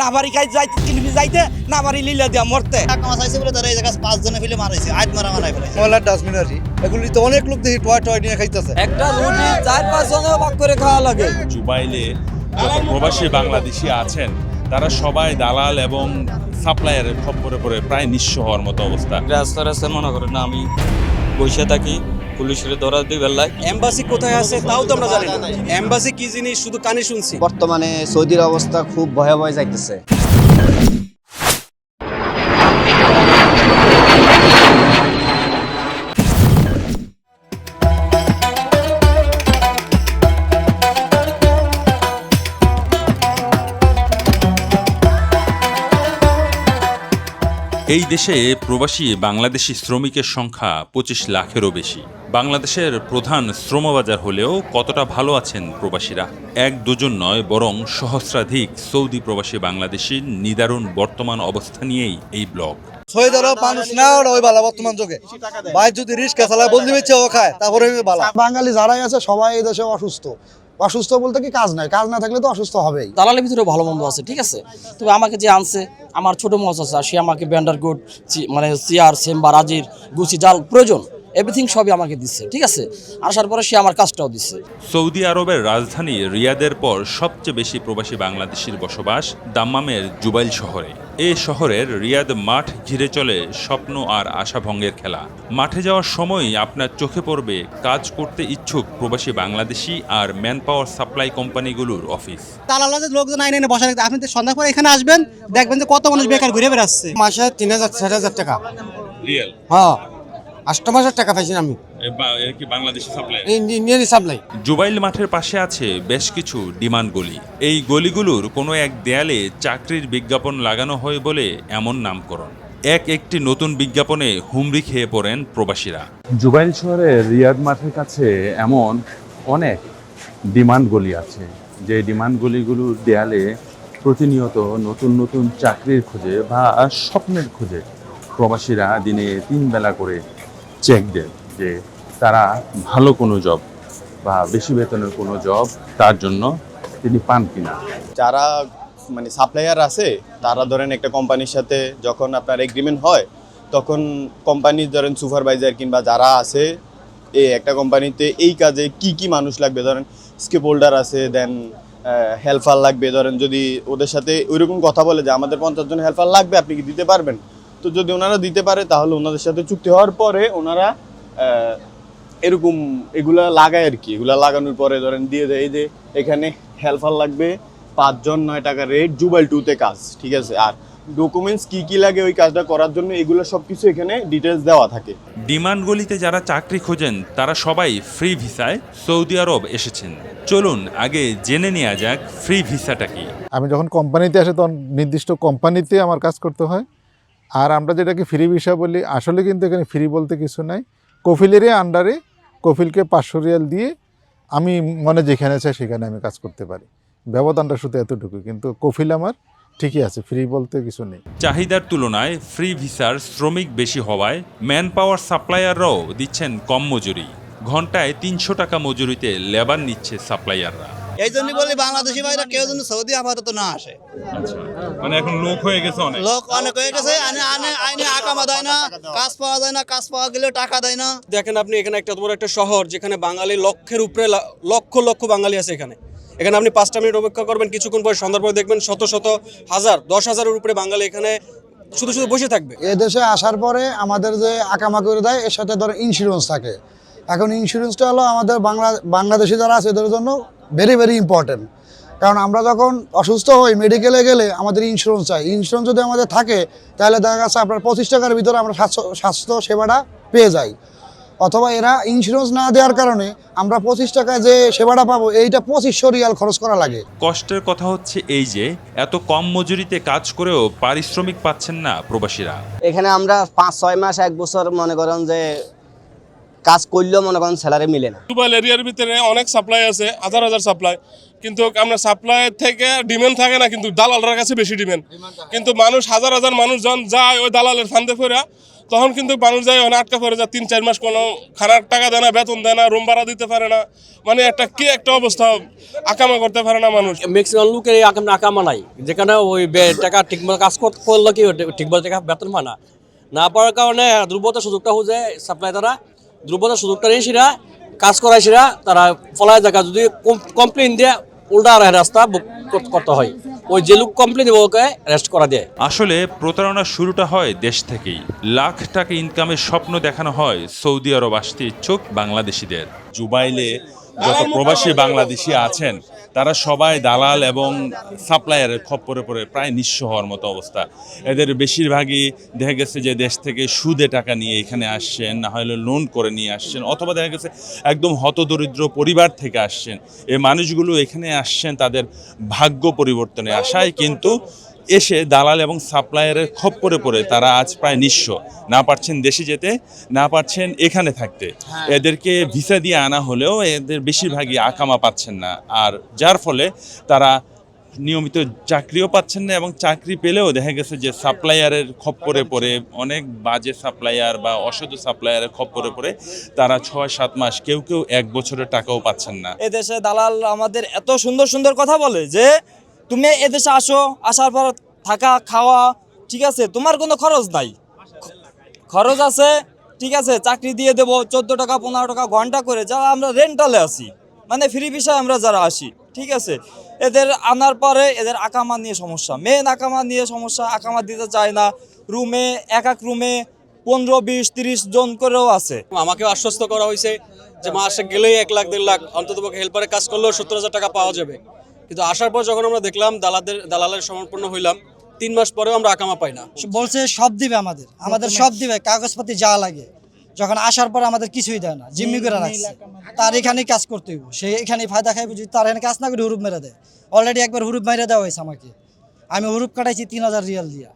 না বাড়ি খাই যাইতে কিনবি যাইতে না বাড়ি লিলে দিয়া মরতে। টাকা মাছ বলে তারা এই জায়গায় পাঁচ জনে ফেলে মারাইছে আজ মারা মারাই ফেলাইছে ময়লার ডাস্টবিন আর এগুলি তো অনেক লোক দেখি টয় টয় নিয়ে খাইতেছে। একটা রুটি চার পাঁচ জন ভাগ করে খাওয়া লাগে। জুবাইলে যত প্রবাসী বাংলাদেশি আছেন তারা সবাই দালাল এবং সাপ্লায়ারের খপ্পরে পড়ে প্রায় নিঃস্ব হওয়ার মতো অবস্থা। রাস্তা রাস্তায় মনে করেন না আমি বসে থাকি। পুলিশের ধরা দুই বেলায় এম্বাসি কোথায় আছে তাও তো আমরা জানি না। এম্বাসি কি জিনিস? শুধু কানে শুনছি। বর্তমানে সৌদির অবস্থা খুব ভয়াবহ যাইতেছে। এই দেশে প্রবাসী বাংলাদেশি শ্রমিকের সংখ্যা পঁচিশ লাখেরও বেশি। বাংলাদেশের প্রধান শ্রমবাজার হলেও কতটা ভালো আছেন প্রবাসীরা? এক দুজন নয় বরং সহস্রাধিক সৌদি প্রবাসী বাংলাদেশির নিদারুণ বর্তমান অবস্থা নিয়েই এই ব্লগ। মানুষ না ওই বালা বর্তমান যুগে। ভাই যদি রিস্কা চালায় বন্দি বেচে ও খায় তারপরে বালা। বাঙালি যারাই আছে সবাই এই দেশে অসুস্থ। অসুস্থ বলতে কি কাজ নাই? কাজ না থাকলে তো অসুস্থ হবেই। দালালের ভিতরে ভালো মন্দ আছে ঠিক আছে? তবে আমাকে যে আনছে আমার ছোট মাছ আছে সে আমাকে ব্যান্ডার গুড মানে চেয়ার চেম্বার আজির গুছি জাল প্রয়োজন এভরিথিং সবই আমাকে দিচ্ছে, ঠিক আছে? আসার পরে সে আমার কাজটাও দিচ্ছে। সৌদি আরবের রাজধানী রিয়াদের পর সবচেয়ে বেশি প্রবাসী বাংলাদেশির বসবাস দাম্মামের জুবাইল শহরে। এ শহরের রিয়াদ মাঠ ঘিরে চলে স্বপ্ন আর আশাভঙ্গের খেলা। মাঠে যাওয়ার সময়ই আপনার চোখে পড়বে কাজ করতে ইচ্ছুক প্রবাসী বাংলাদেশি আর ম্যান পাওয়ার সাপ্লাই কোম্পানিগুলোর অফিস। দালালের লোকজন আইনে এনে বসা রাখতে আপনি তো সন্ধ্যা পরে এখানে আসবেন দেখবেন যে কত মানুষ বেকার ঘুরে বেড়াচ্ছে। মাসে তিন হাজার চার হাজার টাকা। রিয়েল? হ্যাঁ। আষ্ট মাসের টাকা পাইছি আমি। কি বাংলাদেশি সাপ্লাই ইন্ডিয়ানি সাপ্লাই জুবাইল মাঠের পাশে আছে বেশ কিছু ডিমান্ড গলি। এই গলিগুলোর কোনো এক দেয়ালে চাকরির বিজ্ঞাপন লাগানো হয় বলে এমন নামকরণ। এক একটি নতুন বিজ্ঞাপনে হুমড়ি খেয়ে পড়েন প্রবাসীরা। জুবাইল শহরের রিয়াদ মাঠের কাছে এমন অনেক ডিমান্ড গলি আছে। যে ডিমান্ড গলিগুলোর দেয়ালে প্রতিনিয়ত নতুন নতুন চাকরির খোঁজে বা স্বপ্নের খোঁজে প্রবাসীরা দিনে তিন বেলা করে চেক দেন যে তারা ভালো কোনো জব বা বেশি বেতনের কোনো জব তার জন্য তিনি পান কিনা। যারা মানে সাপ্লায়ার আছে, তারা ধরেন একটা কোম্পানির সাথে যখন আপনার এগ্রিমেন্ট হয়, তখন কোম্পানির ধরেন সুপারভাইজার কিংবা যারা আছে এই একটা কোম্পানিতে এই কাজে কি কি মানুষ লাগবে? ধরেন স্কিপ হোল্ডার আছে দেন হেল্পার লাগবে। ধরেন যদি ওদের সাথে ওইরকম কথা বলে যে আমাদের পঞ্চাশ জন হেল্পার লাগবে, আপনি কি দিতে পারবেন? তো যদি ওনারা দিতে পারে, তাহলে ওনাদের সাথে চুক্তি হওয়ার পরে ওনারা এরকম এগুলা লাগায় আর কি। এগুলা লাগানোর পরে ধরেন দিয়ে দেয় এই যে এখানে হেল্পার লাগবে পাঁচজন নয় টাকা রেট জুবাইল টুতে কাজ ঠিক আছে? আর ডকুমেন্টস কি কি লাগে ওই কাজটা করার জন্য এগুলো সব কিছু এখানে ডিটেলস দেওয়া থাকে। ডিমান্ড গলিতে যারা চাকরি খোঁজেন তারা সবাই ফ্রি ভিসায় সৌদি আরব এসেছেন। চলুন আগে জেনে নেওয়া যাক ফ্রি ভিসাটা কি। আমি যখন কোম্পানিতে আসি তখন নির্দিষ্ট কোম্পানিতে আমার কাজ করতে হয়। আর আমরা যেটাকে ফ্রি ভিসা বলি আসলে কিন্তু এখানে ফ্রি বলতে কিছু নাই। কফিলেরই আন্ডারে কফিলকে পাঁচশো রিয়াল দিয়ে আমি মনে যেখানে চাই সেখানে আমি কাজ করতে পারি। ব্যবধানটা শুধু এতটুকু, কিন্তু কফিল আমার ঠিকই আছে ফ্রি বলতে কিছু নেই। চাহিদার তুলনায় ফ্রি ভিসার শ্রমিক বেশি হওয়ায় ম্যান পাওয়ার সাপ্লায়াররাও দিচ্ছেন কম মজুরি। ঘন্টায় তিনশো টাকা মজুরিতে লেবার নিচ্ছে সাপ্লায়াররা এই জন্যই বলি বাংলাদেশি ভাইরা কেউ যেন সৌদি আপাতত না আসে। মানে এখন লোক হয়ে গেছে অনেক। লোক অনেক হয়ে গেছে আনে আনে আইনে আকামা দেয় না কাজ পাওয়া যায় না কাজ পাওয়া গেলেও টাকা দেয় না। দেখেন আপনি এখানে একটা বড় একটা শহর যেখানে বাঙালি লক্ষের উপরে লক্ষ লক্ষ বাঙালি আছে এখানে। এখানে আপনি পাঁচটা মিনিট অপেক্ষা করবেন কিছুক্ষণ পরে সন্ধ্যার পরে দেখবেন শত শত হাজার দশ হাজারের উপরে বাঙালি এখানে শুধু শুধু বসে থাকবে। এ দেশে আসার পরে আমাদের যে আকামা করে দেয় এর সাথে ধরো ইন্স্যুরেন্স থাকে। এখন ইন্স্যুরেন্সটা হলো আমাদের বাংলা বাংলাদেশি যারা আছে এদের জন্য ভেরি ভেরি ইম্পর্টেন্ট কারণ আমরা যখন অসুস্থ হই মেডিকেলে গেলে আমাদের ইন্স্যুরেন্স চাই। ইন্স্যুরেন্স যদি আমাদের থাকে তাহলে দেখা যাচ্ছে আপনার পঁচিশ টাকার ভিতরে আমরা স্বাস্থ্য স্বাস্থ্য সেবাটা পেয়ে যাই। অথবা এরা ইন্স্যুরেন্স না দেওয়ার কারণে আমরা পঁচিশ টাকায় যে সেবাটা পাবো এইটা পঁচিশশো রিয়াল খরচ করা লাগে। কষ্টের কথা হচ্ছে এই যে এত কম মজুরিতে কাজ করেও পারিশ্রমিক পাচ্ছেন না প্রবাসীরা। এখানে আমরা পাঁচ ছয় মাস এক বছর মনে করেন যে কাজ করলেও মনে করেন স্যালারি মিলে না। দুবাইল এরিয়ার ভিতরে অনেক সাপ্লাই আছে হাজার হাজার সাপ্লাই কিন্তু আমরা সাপ্লাই থেকে ডিমান্ড থাকে না কিন্তু দালালরার কাছে বেশি ডিমান্ড কিন্তু মানুষ হাজার হাজার মানুষ যখন যায় ওই দালালের ফান্দে ফেরা তখন কিন্তু মানুষ যায় অনেক আটকা পড়ে যায়। তিন চার মাস কোনো খারাপ টাকা দেয় না বেতন দেয় না রুম ভাড়া দিতে পারে না। মানে একটা কি একটা অবস্থা আকামা করতে পারে না মানুষ। ম্যাক্সিমাম লোকের এই আকাম আকামা নাই। যেখানে ওই বে- টাকা ঠিকমতো কাজ করতে করলে কি ঠিকমতো টাকা বেতন পায় না। না পাওয়ার কারণে দুর্বলতার সুযোগটা খুঁজে সাপ্লাই তারা দুর্বলতার সুযোগটা নিয়ে সেরা কাজ করায় সেরা তারা ফলায় জায়গা যদি কমপ্লেন দিয়ে উল্টা আর রাস্তা করতে হয়। ওই যে লোক কমপ্লেন দেবো ওকে রেস্ট করা দেয়। আসলে প্রতারণা শুরুটা হয় দেশ থেকেই। লাখ টাকা ইনকামের স্বপ্ন দেখানো হয় সৌদি আরব আসতে ইচ্ছুক বাংলাদেশিদের। জুবাইলে যত প্রবাসী বাংলাদেশি আছেন তারা সবাই দালাল এবং সাপ্লায়ারের খপ্পরে পড়ে, প্রায় নিঃস্ব হওয়ার মতো অবস্থা। এদের বেশিরভাগই দেখা গেছে যে দেশ থেকে সুদে টাকা নিয়ে এখানে আসছেন, না হলে লোন করে নিয়ে আসছেন, অথবা দেখা গেছে একদম হতদরিদ্র পরিবার থেকে আসছেন। এই মানুষগুলো এখানে আসছেন, তাদের ভাগ্য পরিবর্তনে আসায় কিন্তু এসে দালাল এবং সাপ্লায়ারের খপ্পরে পড়ে তারা আজ প্রায় নিঃস্ব। না পারছেন দেশে যেতে না পারছেন এখানে থাকতে। এদেরকে ভিসা দিয়ে আনা হলেও এদের বেশিরভাগই আকামা পাচ্ছেন না। আর যার ফলে তারা নিয়মিত চাকরিও পাচ্ছেন না এবং চাকরি পেলেও দেখা গেছে যে সাপ্লায়ারের খপ্পরে পড়ে অনেক বাজে সাপ্লায়ার বা অসাধু সাপ্লায়ারের খপ্পরে পড়ে তারা ছয় সাত মাস কেউ কেউ এক বছরের টাকাও পাচ্ছেন না। এদেশে দালাল আমাদের এত সুন্দর সুন্দর কথা বলে যে তুমি এদেশে আসো, আসার পর থাকা, খাওয়া, ঠিক আছে, তোমার কোনো খরচ নাই। খরচ আছে, ঠিক আছে, চাকরি দিয়ে দেবো, চোদ্দ টাকা, পনেরো টাকা, ঘণ্টা করে যারা আমরা রেন্টালে আসি মানে ফ্রি বিষয়ে আমরা যারা আসি, ঠিক আছে, এদের আনার পরে এদের আকামা নিয়ে সমস্যা। মেন আকামা নিয়ে সমস্যা, আকামা দিতে চায় না। রুমে এক এক রুমে পনেরো, বিশ, তিরিশ জন করেও আছে। আমাকে আশ্বস্ত করা হয়েছে যে মাসে গেলেই এক লাখ, দেড় লাখ অন্তত হেল্পারে কাজ করলেও সত্তর হাজার টাকা পাওয়া যাবে। কিন্তু আসার পর যখন আমরা দেখলাম দালালদের দালালের সমর্পন্ন হইলাম তিন মাস পরেও আমরা আকামা পাই না। বলছে সব দিবে আমাদের আমাদের সব দিবে কাগজপাতি যা লাগে। যখন আসার পর আমাদের কিছুই দেয় না জিম্মি করে রাখছে। তার এখানে কাজ করতে হইব। সে এখানে ফায়দা খাইবে যদি তার এখানে কাজ না করে হুরুপ মেরে দেয়। অলরেডি একবার হুরুপ মেরে দেওয়া হয়েছে আমাকে। আমি হুরুপ কাটাইছি তিন হাজার রিয়াল দিয়া।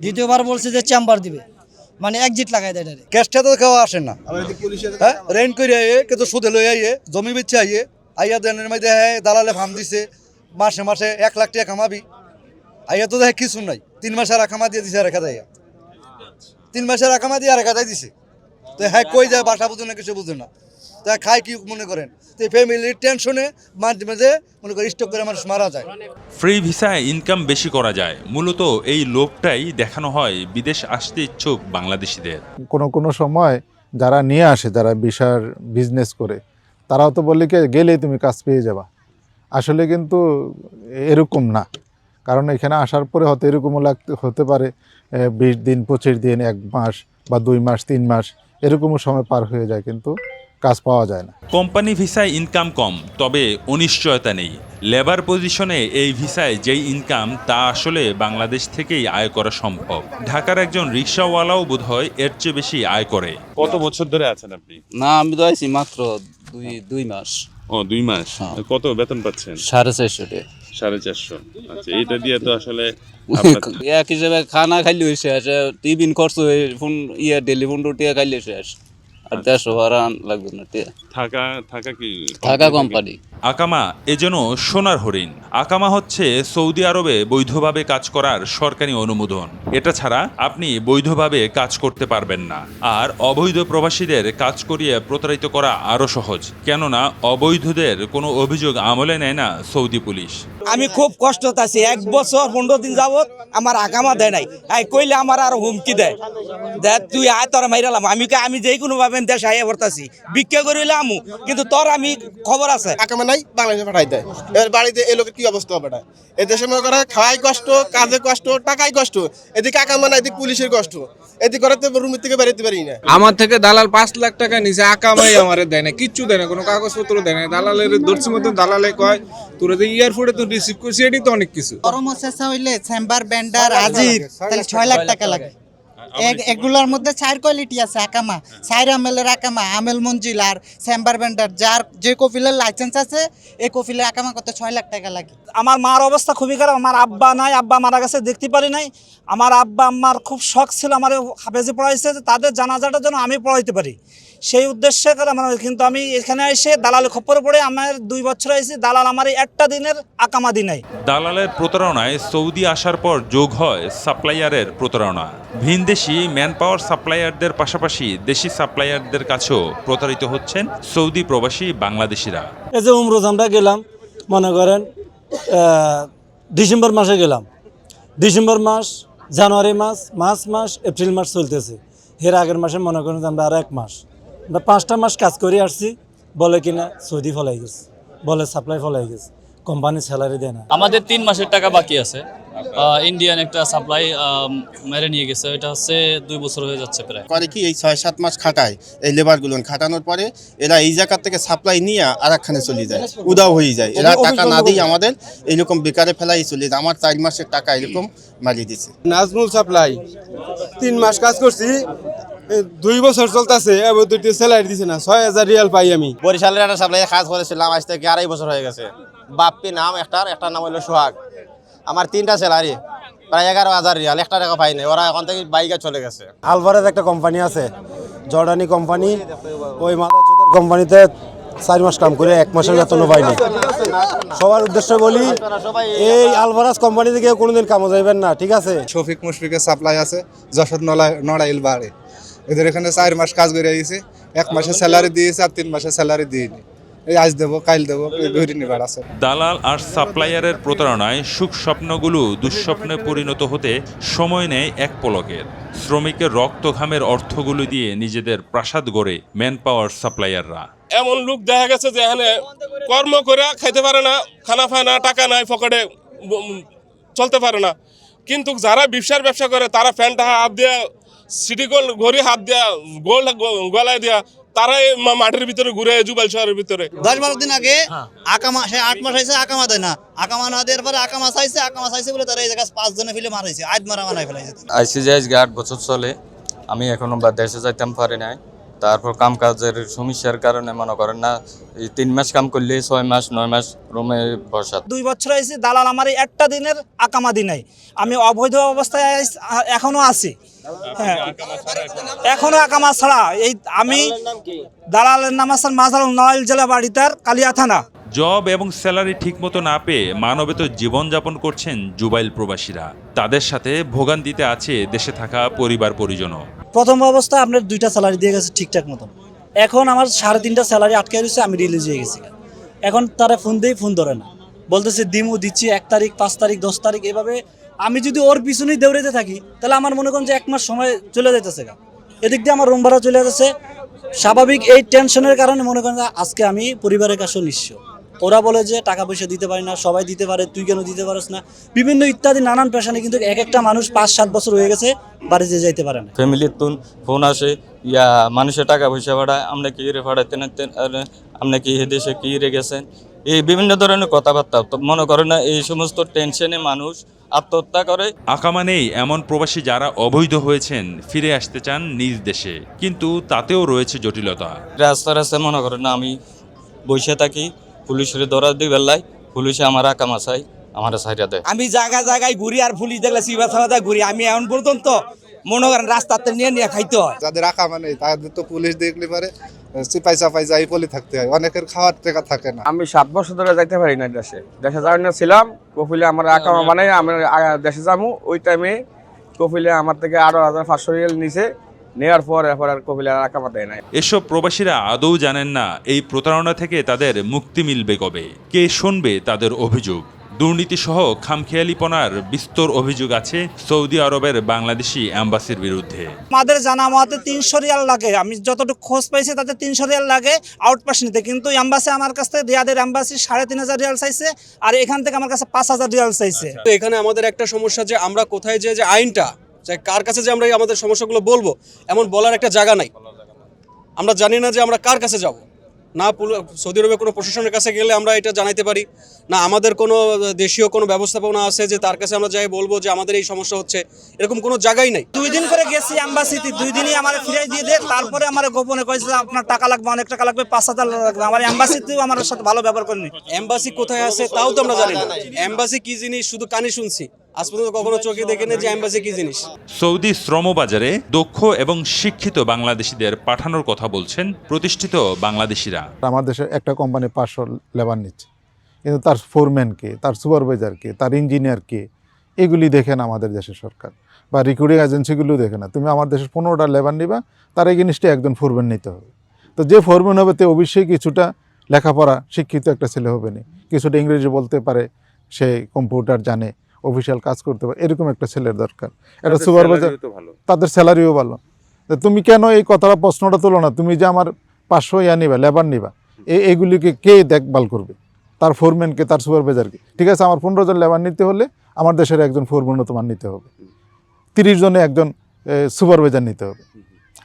দ্বিতীয়বার বলছে যে চেম্বার দিবে। মানে একজিট লাগাই দেয় ডাইরেক্ট ক্যাশটা তো কেউ আসে না। হ্যাঁ? রেন্ট করে আইয়ে কিন্তু সুদে লই আইয়ে জমি বেচে আইয়ে আইয়া দেনের মধ্যে হ্যাঁ দালালে ফার্ম দিছে মাসে মাসে এক লাখ টাকা কামাবি। আইয়া তো দেখে কিছু নাই তিন মাসের আকামা দিয়ে দিছে রেখা দেয় তিন মাসের আকামা দিয়ে রেখা দেয় দিছে। তো হ্যাঁ কই যায় বাসা বুঝে না কিছু বুঝে না। তো খায় কি মনে করেন? তো ফ্যামিলির টেনশনে মাঝে মাঝে মনে করে স্টক করে মানুষ মারা যায়। ফ্রি ভিসায় ইনকাম বেশি করা যায়। মূলত এই লোভটাই দেখানো হয় বিদেশ আসতে ইচ্ছুক বাংলাদেশিদের। কোনো কোনো সময় যারা নিয়ে আসে যারা বিশার বিজনেস করে তারাও তো বলে কি গেলেই তুমি কাজ পেয়ে যাবা। আসলে কিন্তু এরকম না। কারণ এখানে আসার পরে হয়তো এরকমও লাগতে হতে পারে বিশ দিন পঁচিশ দিন এক মাস বা দুই মাস তিন মাস এরকমও সময় পার হয়ে যায় কিন্তু কাজ পাওয়া যায় না। কোম্পানি ভিসায় ইনকাম কম তবে অনিশ্চয়তা নেই। লেবার পজিশনে এই ভিসায় যেই ইনকাম তা আসলে বাংলাদেশ থেকেই আয় করা সম্ভব। ঢাকার একজন রিক্সাওয়ালাও বোধহয় এর চেয়ে বেশি আয় করে। কত বছর ধরে আছেন আপনি? না আমি তো আইছি মাত্র দুই দুই মাস। ও দুই মাস? কত বেতন পাচ্ছেন? সাড়ে চারশো টাকা সাড়ে চারশো। আচ্ছা এইটা দিয়ে তো আসলে এক হিসেবে খানা খাইলে শেষ টিফিন খরচ হয়ে ফোন ইয়ে ডেলি ফোন টিয়া খাইলে শেষ। আর দেড়শো ভাড়া লাগবে না থাকা থাকা কি থাকা কোম্পানি আকামা এ যেন সোনার হরিণ। আকামা হচ্ছে সৌদি আরবে বৈধভাবে কাজ করার সরকারি অনুমোদন। এটা ছাড়া আপনি বৈধভাবে কাজ করতে পারবেন না। আর অবৈধ প্রবাসীদের কাজ করিয়ে প্রতারিত করা আরও সহজ। কেননা অবৈধদের কোনো অভিযোগ আমলে নেয় না সৌদি পুলিশ। আমি খুব কষ্ট আছি এক বছর পনেরো দিন যাবত আমার আকামা দেয় নাই। এই কইলে আমার আর হুমকি দেয়। দেখ তুই আয় তোর মাইরালাম আমি কে- আমি যেই কোনো ভাবে দেশ আইয়া পড়তাছি। ভিক্ষা আমু কিন্তু তোর আমি খবর আছে। আকামা নাই বাংলাদেশে পাঠাই দেয়। এবার বাড়িতে এই লোকের কি অবস্থা হবে না এ দেশে মনে করা খাওয়াই কষ্ট কাজে কষ্ট টাকাই কষ্ট। এদিকে আকামা না এদিকে পুলিশের কষ্ট। এদিকে করাতে রুমের থেকে বেরোতে পারি না। আমার থেকে দালাল পাঁচ লাখ টাকা নিচে আকামাই আমার দেয় না কিচ্ছু দেয় না কোনো কাগজপত্র দেয় না। দালালের দর্শি মতো দালালে কয় তোরা যে এয়ারপোর্টে তো রিসিভ করছি এটাই তো অনেক কিছু। গরম হইলে চেম্বার ব্যান্ডার আজির তাহলে ছয় লাখ টাকা লাগে। এগুলোর মধ্যে চার কোয়ালিটি আছে আকামা। চার আমেলের আকামা আমেল মঞ্জিল আর চেম্বার ব্যান্ডার যার যে কফিলের লাইসেন্স আছে এই কফিলের আকামা করতে ছয় লাখ টাকা লাগে। আমার মার অবস্থা খুবই খারাপ। আমার আব্বা নাই আব্বা মারা গেছে দেখতে পারি নাই। আমার আব্বা আম্মার খুব শখ ছিল আমার হাফেজে পড়াইছে যে তাদের জানাজাটা যেন আমি পড়াইতে পারি। সেই উদ্দেশ্যে করে আমার কিন্তু আমি এখানে এসে দালাল খপ্পরে পড়ে আমার দুই বছর এসেছি দালাল আমার এই একটা দিনের আকামা দিনাই। দালালের প্রতারণায় সৌদি আসার পর যোগ হয় সাপ্লাইয়ারের প্রতারণা। ভিনদেশি ম্যান পাওয়ার সাপ্লায়ারদের পাশাপাশি দেশি সাপ্লায়ারদের কাছেও প্রতারিত হচ্ছেন সৌদি প্রবাসী বাংলাদেশিরা। এই যে উমরোজ আমরা গেলাম মনে করেন ডিসেম্বর মাসে গেলাম। ডিসেম্বর মাস জানুয়ারি মাস মার্চ মাস এপ্রিল মাস চলতেছে। এর আগের মাসে মনে করেন যে আমরা আর এক মাস। আমরা পাঁচটা মাস কাজ করে আসছি বলে কিনা সৌদি ফলাই গেছে বলে সাপ্লাই ফলাই গেছে কোম্পানি স্যালারি দেয় না। আমাদের তিন মাসের টাকা বাকি আছে। ইন্ডিয়ান একটা সাপ্লাই মেরে নিয়ে গেছে। এটা হচ্ছে দুই বছর হয়ে যাচ্ছে প্রায়। করে কি এই ছয় সাত মাস খাটায়? এই লেবারগুলো খাটানোর পরে এরা এই জায়গার থেকে সাপ্লাই নিয়ে আর একখানে চলে যায়। উদাও হয়ে যায়। এরা টাকা না দিয়ে আমাদের এইরকম বেকারে ফেলাই চলে যায়। আমার চার মাসের টাকা এরকম মারিয়ে দিছে নাজমুল সাপ্লাই তিন মাস কাজ করছি। দুই বছর চলতেছে। এবার দুটি স্যালারি দিছে না। ছয় হাজার রিয়াল পাই আমি। বরিশালের একটা সাপ্লাই কাজ করেছিলাম। আজ থেকে আড়াই বছর হয়ে গেছে। বাপ্পি নাম একটার। একটার নাম হলো সোহাগ। আমার তিনটা স্যালারি প্রায় এগারো হাজার রিয়াল একটা টাকা পাইনি ওরা এখন থেকে বাইকে চলে গেছে। আলভারেজ একটা কোম্পানি আছে জর্ডানি কোম্পানি। ওই মাথা চোদ্দের কোম্পানিতে চার মাস কাম করে এক মাসের বেতনও পাইনি সবার উদ্দেশ্য বলি এই আলভারাজ কোম্পানি থেকে কোনোদিন কামো যাইবেন না ঠিক আছে? শফিক মুশফিকের সাপ্লাই আছে যশোর নড়াইল বাড়ে এদের এখানে চার মাস কাজ করে দিয়েছে এক মাসের স্যালারি দিয়েছে আর তিন মাসের স্যালারি দিইনি। এই আজ দেবো কাল দেবো ঘুরি নিবার আছে। দালাল আর সাপ্লায়ারের প্রতারণায় সুখ স্বপ্নগুলো দুঃস্বপ্নে পরিণত হতে সময় নেয় এক পলকের। শ্রমিকের রক্ত ঘামের অর্থগুলো দিয়ে নিজেদের প্রাসাদ গড়ে ম্যান পাওয়ার সাপ্লায়াররা এমন লোক দেখা গেছে যে এখানে কর্ম করে খাইতে পারে না খানা ফায় না টাকা নাই পকেটে চলতে পারে না। কিন্তু যারা ব্যবসার ব্যবসা করে তারা ফ্যানটা হাত দিয়ে সিটি গোল্ড ঘড়ি হাত দেয়া গোল্ড গলায় দেয়া তারাই মা- মাঠের ভিতরে ঘুরে জুবাইল শহরের ভিতরে। দশ বারো দিন আগে আকামা সে আট মাস হয়েছে আকামা দেয় না। আকামা না দেওয়ার পরে আকামা চাইছে আকামা চাইছে বলে তারা এই জায়গায় পাঁচ জনে ফেলে মারাইছে আজ মারা মারাই ফেলাইছে আইসিজি আট বছর চলে আমি এখনও বা দেশে যাইতাম পারি নাই। তারপর কাম কাজের সমস্যার কারণে মনে করেন না এই তিন মাস কাম করলে ছয় মাস নয় মাস রুমে বসা। দুই বছর হয়েছে দালাল আমার এই একটা দিনের আকামা দিন নাই। আমি অবৈধ অবস্থায় আইস- এখনও আছি। হ্যাঁ। এখনও আকামা ছাড়া। এই আমি দালালের নাম আছে মাজারুল নড়াইল জেলা বাড়িতার কালিয়া থানা। জব এবং স্যালারি ঠিকমতো না পেয়ে মানবেত জীবনযাপন করছেন জুবাইল প্রবাসীরা। তাদের সাথে ভোগান্তিতে আছে দেশে থাকা পরিবার পরিজনও প্রথম অবস্থা আপনার দুইটা স্যালারি দিয়ে গেছে ঠিকঠাক মতন। এখন আমার সাড়ে তিনটা স্যালারি আটকে রয়েছে, আমি রিলিজ হয়ে গেছি। এখন তারা ফোন দিয়েই ফোন ধরে না। বলতেছে, দিমু, দিচ্ছি এক তারিখ, পাঁচ তারিখ, দশ তারিখ, এভাবে আমি যদি ওর পিছনেই দৌড়াতে থাকি, তাহলে আমার মনে করেন যে এক মাস সময় চলে যাইতেছে গা। এদিক দিয়ে আমার রুম ভাড়া চলে যাচ্ছে। স্বাভাবিক এই টেনশনের কারণে মনে করেন আজকে আমি পরিবারের কাছেও নিঃস্ব। ওরা বলে যে টাকা পয়সা দিতে পারি না সবাই দিতে পারে তুই কেন দিতে পারিস না? বিভিন্ন ইত্যাদি নানান পেশানে কিন্তু এক একটা মানুষ পাঁচ সাত বছর হয়ে গেছে বাড়িতে যাইতে পারে না। ফ্যামিলির তুন ফোন আসে ইয়া মানুষের টাকা পয়সা ভাড়ায় আপনি কি রে ভাড়াইতে নাইতেন আপনি কি এ দেশে কি রে গেছেন? এই বিভিন্ন ধরনের কথাবার্তা তো মনে করে না এই সমস্ত টেনশনে মানুষ আত্মহত্যা করে। আকামা নেই এমন প্রবাসী যারা অবৈধ হয়েছেন ফিরে আসতে চান নিজ দেশে। কিন্তু তাতেও রয়েছে জটিলতা। রাস্তা রাস্তায় মনে করেন না আমি বসে থাকি পুলিশের ধরা দিই বেলায় পুলিশে আমার আকামা চাই আমার সাইডা দেয়। আমি জায়গায় জায়গায় ঘুরি আর পুলিশ দেখলে সিবা সাদা ঘুরি। আমি এখন পর্যন্ত মনে করেন রাস্তাতে নিয়ে নিয়ে খাইতে হয়। যাদের আকামা নেই তাদের তো পুলিশ দেখলে পারে চিপাই চাপাই যাই পলি থাকতে হয়। অনেকের খাওয়ার টাকা থাকে না। আমি সাত বছর ধরে যাইতে পারি না দেশে। দেশে যাওয়ার না ছিলাম কপিলে আমার আকামা বানাই আমি দেশে যাব। ওই টাইমে কপিলে আমার থেকে আরও হাজার পাঁচশো রিয়েল নিছে। নেওয়ার পর এরপর আর কপিলে আর আকামা দেয় নাই। এসব প্রবাসীরা আদৌ জানেন না এই প্রতারণা থেকে তাদের মুক্তি মিলবে কবে? কে শুনবে তাদের অভিযোগ? দুর্নীতি সহ খামখেয়ালিপনার বিস্তর অভিযোগ আছে সৌদি আরবের বাংলাদেশি অ্যাম্বাসির বিরুদ্ধে। আমাদের জানা মতে তিনশো রিয়াল লাগে। আমি যতটুকু খোঁজ পাইছি তাতে তিনশো রিয়াল লাগে আউটপাস নিতে। কিন্তু অ্যাম্বাসি আমার কাছ থেকে রিয়াদের অ্যাম্বাসি সাড়ে তিন হাজার রিয়াল চাইছে আর এখান থেকে আমার কাছে পাঁচ হাজার রিয়াল চাইছে। তো এখানে আমাদের একটা সমস্যা যে আমরা কোথায় যে আইনটা যে কার কাছে যে আমরা আমাদের সমস্যাগুলো বলব এমন বলার একটা জায়গা নাই। আমরা জানি না যে আমরা কার কাছে যাব। না সৌদি আরবে কোনো প্রশাসনের কাছে গেলে আমরা এটা জানাইতে পারি না আমাদের কোনো দেশীয় কোনো ব্যবস্থাপনা আছে যে তার কাছে আমরা যাই বলব যে আমাদের এই সমস্যা হচ্ছে এরকম কোনো জায়গাই নাই। দুই দিন করে গেছি অ্যাম্বাসিতে দুই দিনই আমার ফিরাই দিয়ে দে তারপরে আমার গোপনে কয়েছে আপনার টাকা লাগবে অনেক টাকা লাগবে পাঁচ হাজার লাগবে। আমার অ্যাম্বাসিতেও আমার সাথে ভালো ব্যবহার করেনি। অ্যাম্বাসি কোথায় আছে তাও তো আমরা জানি না। এম্বাসি কি জিনিস শুধু কানে শুনছি। আজ পর্যন্ত কখনো চোখে দেখে যে এম্বাসি কি জিনিস। সৌদি শ্রমবাজারে দক্ষ এবং শিক্ষিত বাংলাদেশিদের পাঠানোর কথা বলছেন প্রতিষ্ঠিত বাংলাদেশিরা। আমার দেশে একটা কোম্পানি পাঁচশো লেবার নিচ্ছে। কিন্তু তার ফোরম্যান কে তার সুপারভাইজার কে তার ইঞ্জিনিয়ার কে এগুলি দেখেন আমাদের দেশের সরকার। বা রিক্রুটিং এজেন্সিগুলো দেখে না। তুমি আমার দেশের পনেরোটা লেবার নিবা তার এই এগেনিস্টে একজন ফোরম্যান নিতে হবে। তো যে ফোরম্যান হবে তে অবশ্যই কিছুটা লেখাপড়া শিক্ষিত একটা ছেলে হবে না। কিছুটা ইংরেজি বলতে পারে সে কম্পিউটার জানে। অফিসিয়াল কাজ করতে পারে। এরকম একটা ছেলের দরকার। একটা সুপারভাইজার তাদের স্যালারিও ভালো। তুমি কেন এই কথাটা প্রশ্নটা তোলো না? তুমি যে আমার পাঁচশো ইয়া নিবা লেবার নিবা এই এগুলিকে কে দেখভাল করবে? তার ফোরম্যানকে তার সুপারভাইজারকে ঠিক আছে আমার পনেরো জন লেবার নিতে হলে আমার দেশের একজন ফোরম্যানও তোমার নিতে হবে। তিরিশ জনে একজন সুপারভাইজার নিতে হবে।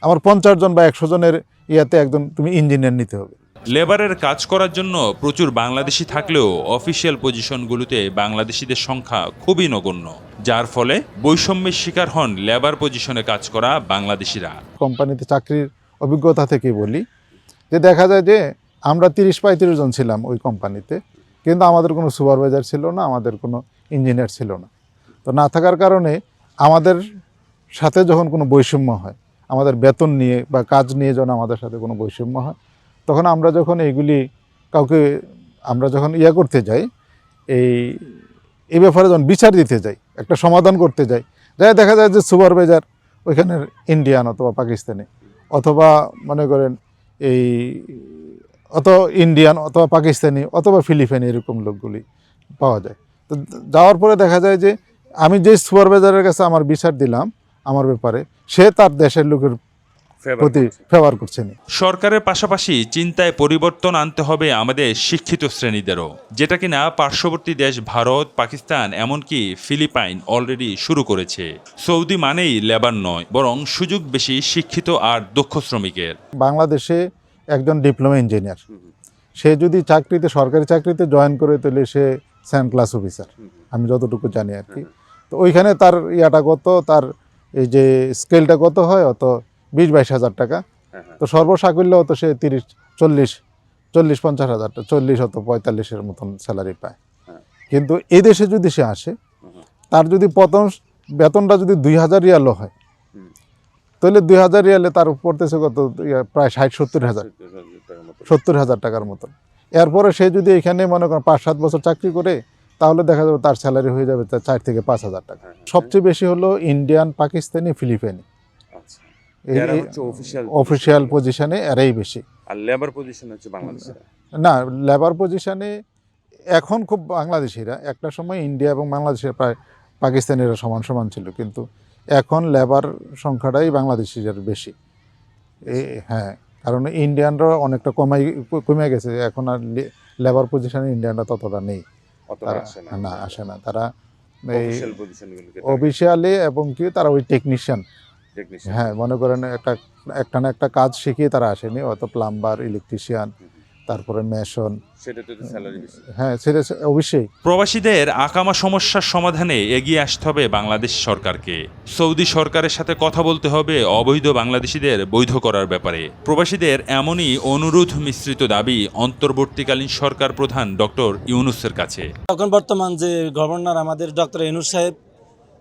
আমার পঞ্চাশ জন বা একশো জনের ইয়াতে একজন তুমি ইঞ্জিনিয়ার নিতে হবে। লেবারের কাজ করার জন্য প্রচুর বাংলাদেশি থাকলেও অফিসিয়াল পজিশনগুলোতে বাংলাদেশিদের সংখ্যা খুবই নগণ্য, যার ফলে বৈষম্যের শিকার হন লেবার পজিশনে কাজ করা বাংলাদেশিরা। কোম্পানিতে চাকরির অভিজ্ঞতা থেকে বলি যে দেখা যায় যে আমরা তিরিশ পঁয়ত্রিশ জন ছিলাম ওই কোম্পানিতে, কিন্তু আমাদের কোনো সুপারভাইজার ছিল না, আমাদের কোনো ইঞ্জিনিয়ার ছিল না। তো না থাকার কারণে আমাদের সাথে যখন কোনো বৈষম্য হয়, আমাদের বেতন নিয়ে বা কাজ নিয়ে যখন আমাদের সাথে কোনো বৈষম্য হয় তখন আমরা যখন এইগুলি কাউকে, আমরা যখন ইয়া করতে যাই, এই এই ব্যাপারে যখন বিচার দিতে যাই, একটা সমাধান করতে যাই যাই দেখা যায় যে সুপারভাইজার ওইখানের ইন্ডিয়ান অথবা পাকিস্তানি, অথবা মনে করেন এই, অত ইন্ডিয়ান অথবা পাকিস্তানি অথবা ফিলিপাইনি এরকম লোকগুলি পাওয়া যায়। তো যাওয়ার পরে দেখা যায় যে আমি যে সুপারভাইজারের কাছে আমার বিচার দিলাম আমার ব্যাপারে, সে তার দেশের লোকের প্রতি ফেভার করছে না। সরকারের পাশাপাশি চিন্তায় পরিবর্তন আনতে হবে আমাদের শিক্ষিত শ্রেণীদেরও। যেটা কিনা পার্শ্ববর্তী দেশ ভারত পাকিস্তান এমনকি ফিলিপাইন অলরেডি শুরু করেছে। সৌদি মানেই লেবার নয় বরং সুযোগ বেশি শিক্ষিত আর দক্ষ শ্রমিকের। বাংলাদেশে একজন ডিপ্লোমা ইঞ্জিনিয়ার সে যদি চাকরিতে সরকারি চাকরিতে জয়েন করে তাহলে সে সেকেন্ড ক্লাস অফিসার আমি যতটুকু জানি আর কি। তো ওইখানে তার ইয়াটা কত তার এই যে স্কেলটা কত হয় অত বিশ বাইশ হাজার টাকা। তো সর্বসাকুল্য হতো সে তিরিশ চল্লিশ চল্লিশ পঞ্চাশ হাজার টাকা চল্লিশ অত পঁয়তাল্লিশের মতন স্যালারি পায়। কিন্তু এই দেশে যদি সে আসে তার যদি প্রথম বেতনটা যদি দুই হাজার রিয়ালও হয় তাহলে দুই হাজার রিয়ালে তার পড়তেছে কত? ইয়া, প্রায় ষাট সত্তর হাজার। সত্তর হাজার টাকার মতন। এরপরে সে যদি এখানে মনে করেন পাঁচ সাত বছর চাকরি করে তাহলে দেখা যাবে তার স্যালারি হয়ে যাবে তার চার থেকে পাঁচ হাজার টাকা। সবচেয়ে বেশি হলো ইন্ডিয়ান পাকিস্তানি ফিলিপাইনি অফিসিয়াল পজিশনে এরাই বেশি। আর লেবার পজিশন হচ্ছে বাংলাদেশের। না লেবার পজিশনে এখন খুব বাংলাদেশিরা। একটা সময় ইন্ডিয়া এবং বাংলাদেশের প্রায় পাকিস্তানিরা সমান সমান ছিল কিন্তু এখন লেবার সংখ্যাটাই বাংলাদেশিদের বেশি। হ্যাঁ কারণ ইন্ডিয়ানরা অনেকটা কমাই কমে গেছে। এখন আর লেবার পজিশনে ইন্ডিয়ানরা ততটা নেই। আসে না। আসে না। তারা এই অফিসিয়ালি এবং কি তারা ওই টেকনিশিয়ান টেকনিশিয়ান হ্যাঁ মনে করেন একটা একটা না একটা কাজ শিখিয়ে তারা আসেনি হয়তো প্লাম্বার ইলেকট্রিশিয়ান তারপরে মেশন হ্যাঁ সেটা অবশ্যই। প্রবাসীদের আকামা সমস্যার সমাধানে এগিয়ে আসতে হবে বাংলাদেশ সরকারকে। সৌদি সরকারের সাথে কথা বলতে হবে অবৈধ বাংলাদেশিদের বৈধ করার ব্যাপারে। প্রবাসীদের এমনই অনুরোধ মিশ্রিত দাবি অন্তর্বর্তীকালীন সরকার প্রধান ডক্টর ইউনুসের কাছে। এখন বর্তমান যে গভর্নর আমাদের ডক্টর এনুর সাহেব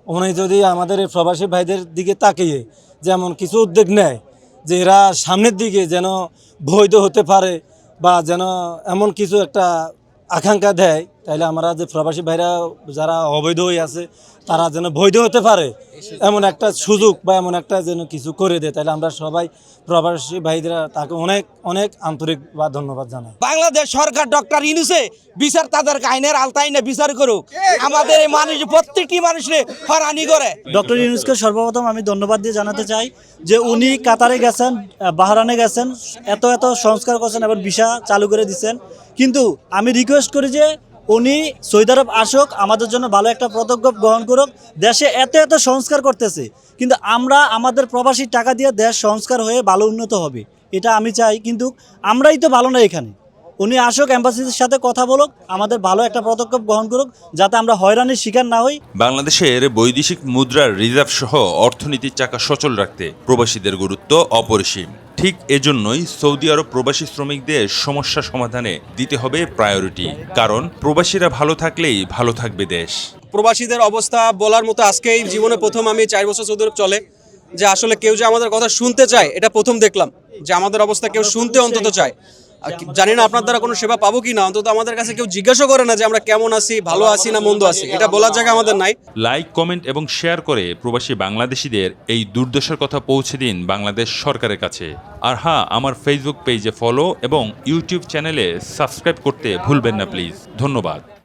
উনি যদি আমাদের এই প্রবাসী ভাইদের দিকে তাকিয়ে যেমন কিছু উদ্যোগ নেয় যে এরা সামনের দিকে যেন বৈধ হতে পারে বা যেন এমন কিছু একটা আকাঙ্ক্ষা দেয়, তাহলে আমরা যে প্রবাসী ভাইরা যারা অবৈধ হয়ে আছে তারা যেন বৈধ হতে পারে এমন একটা সুযোগ বা এমন একটা যেন কিছু করে দেয়। তাহলে আমরা সবাই প্রবাসী ভাইদের তাকে অনেক অনেক আন্তরিক বা ধন্যবাদ জানাই। বাংলাদেশ সরকার ডক্টর ইনুসে বিচার তাদের আইনের আলতাইনে বিচার করুক। আমাদের এই মানুষ প্রত্যেকটি মানুষের হরানি করে। ডক্টর ইউনুসকে সর্বপ্রথম আমি ধন্যবাদ দিয়ে জানাতে চাই যে উনি কাতারে গেছেন বাহরানে গেছেন এত এত সংস্কার করছেন এবং ভিসা চালু করে দিচ্ছেন। কিন্তু আমি রিকোয়েস্ট করি যে উনি সৌদি আরব আসুক, আমাদের জন্য ভালো একটা পদক্ষেপ গ্রহণ করুক, দেশে এত এত সংস্কার করতেছে, কিন্তু আমরা আমাদের প্রবাসী টাকা দিয়ে দেশ সংস্কার হয়ে ভালো উন্নত হবে, এটা আমি চাই, কিন্তু আমরাই তো ভালো না এখানে। উনি আসুক অ্যাম্বাসির সাথে কথা বলুক আমাদের ভালো একটা পদক্ষেপ গ্রহণ করুক যাতে আমরা হয়রানির শিকার না হই। বাংলাদেশের বৈদেশিক মুদ্রার রিজার্ভ সহ অর্থনীতির চাকা সচল রাখতে প্রবাসীদের গুরুত্ব অপরিসীম। ঠিক এজন্যই সৌদি আরব প্রবাসী শ্রমিকদের সমস্যা সমাধানে দিতে হবে প্রায়োরিটি কারণ প্রবাসীরা ভালো থাকলেই ভালো থাকবে দেশ। প্রবাসীদের অবস্থা বলার মতো আজকে এই জীবনে প্রথম আমি চার বছর সৌদি আরব চলে যে আসলে কেউ যে আমাদের কথা শুনতে চায় এটা প্রথম দেখলাম যে আমাদের অবস্থা কেউ শুনতে অন্তত চায়। জানি না আপনার দ্বারা কোনো সেবা পাবো কি না অন্তত আমাদের কাছে কেউ জিজ্ঞাসা করে না যে আমরা কেমন আছি ভালো আছি না মন্দ আছি। এটা বলার জায়গা আমাদের নাই। লাইক কমেন্ট এবং শেয়ার করে প্রবাসী বাংলাদেশিদের এই দুর্দশার কথা পৌঁছে দিন বাংলাদেশ সরকারের কাছে। আর হ্যাঁ আমার ফেসবুক পেজে ফলো এবং ইউটিউব চ্যানেলে সাবস্ক্রাইব করতে ভুলবেন না প্লিজ ধন্যবাদ।